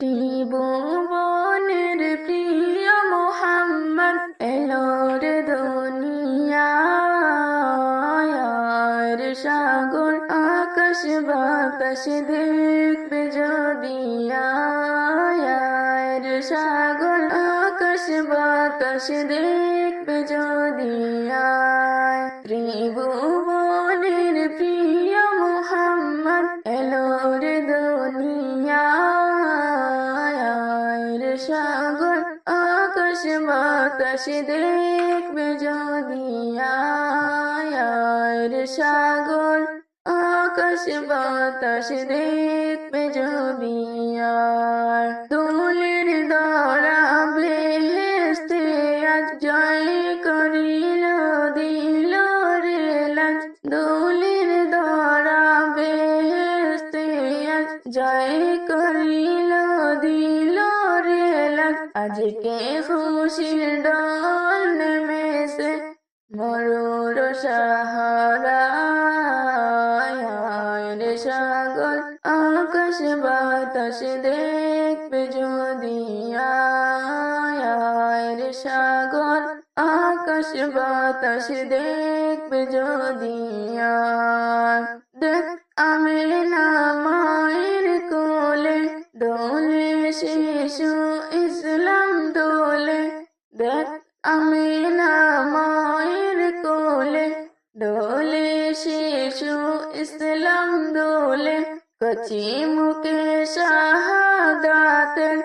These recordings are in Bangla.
ত্রিভুবনের প্রিয় মোহাম্মদ এলোর দুনিয়ার সাগর আকাশ বাতাস দেখবে যদি আয়ার সাগর আকাশ বাতাস দেখবে যদি আয়। সাগর আকাশ বাতাস দেখবে যদি আয়ার সাগর আকাশ বাতাস দেখবে যদি আর তুলির দ্বারা বেহেস্তে আজ জয় করিল, দিল রে লাজ। দুলির দ্বারা বেহেস্তে আজ জয় করিল, দিল আজকে খুশির ডল নেমেছে মরুর সাহারায় সাগর, আকাশ বাতাস দেখবে যদি আয়ার সাগর, আকাশ বাতাস দেখবে যদি দেখ আমি না কোলে, দোলে দেখ আমি না মায়ের কোলে দোলে শিশু ইসলাম দোলে, কচি মুখে শাহাদাতের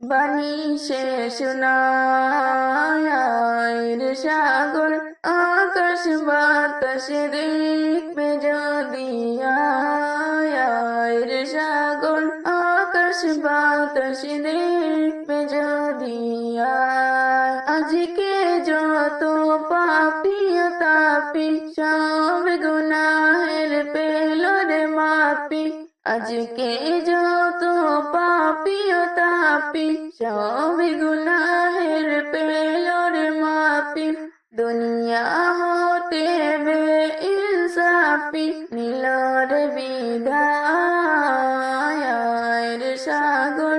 বাণী সে শোনায় সাগর আকাশ বাতাস দেখবে যদি আয়ার সাগর আকাশ বাতাস দেখবে আজকে যত পাপি তাপি, সব গুনাহের পেলরে মাপি। আজকে যত পাপি তাপি, সব গুনাহের পেলরে মাপি। দুনিয়া হতে বে ইনসাফি, নীলর বিদায়ের সাগর